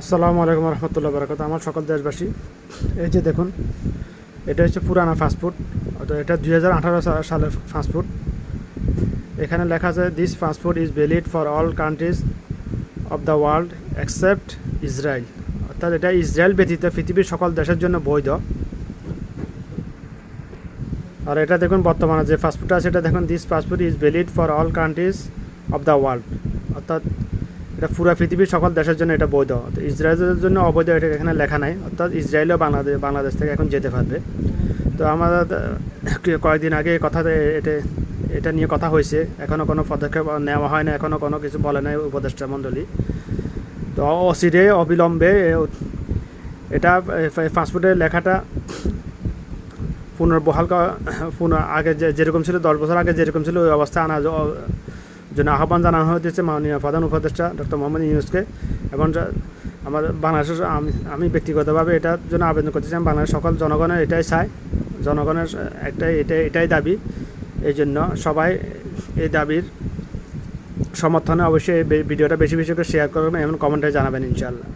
আসসালামু আলাইকুম রহমতুল্লাহ বারাকাত আমার সকল দেশবাসী, এই যে দেখুন, এটা হচ্ছে পুরানা ফাস্টফুড, অর্থাৎ এটা দুই হাজার আঠারো সালের ফাস্টফুড। এখানে লেখা আছে this fast food is valid for all countries of the world accept Israel অর্থাৎ এটা ইসরায়েল ব্যতীত পৃথিবীর সকল দেশের জন্য বৈধ। আর এটা দেখুন বর্তমানে যে ফাস্টফুডটা আছে, এটা দেখুন this fast food is valid for all countries of the world অর্থাৎ এটা পুরো পৃথিবীর সকল দেশের জন্য এটা বৈধ। তো ইসরায়েলের জন্য অবৈধ এটা এখানে লেখা নাই। অর্থাৎ ইসরায়েলও বাংলাদেশ বাংলাদেশ থেকে এখন যেতে পারবে। তো আমাদের কয়েকদিন আগে কথা এটা এটা নিয়ে কথা হয়েছে। এখনও কোনো পদক্ষেপ নেওয়া হয় না এখনও কোনো কিছু বলে নাই উপদেষ্টা মণ্ডলী। তো অচিরে, অবিলম্বে এটা ফাস্টফুডের লেখাটা পুনর্বহাল পুনঃ আগে যেরকম ছিল, দশ বছর আগে যেরকম ছিল, ওই অবস্থা আনা জন্য আহ্বান জানানো হয়েছে মাননীয় প্রধান উপদেষ্টা ডক্টর মোহাম্মদ ইউনুসকে। এবং আমার বাংলাদেশের আমি আমি ব্যক্তিগতভাবে এটার জন্য আবেদন করতে চাই বাংলাদেশ সকল জনগণের এটাই চায় জনগণের একটাই এটাই এটাই দাবি। এই জন্য সবাই এই দাবির সমর্থনে অবশ্যই ভিডিওটা বেশি বেশি করে শেয়ার করবেন এবং কমেন্টে জানাবেন ইনশাআল্লাহ।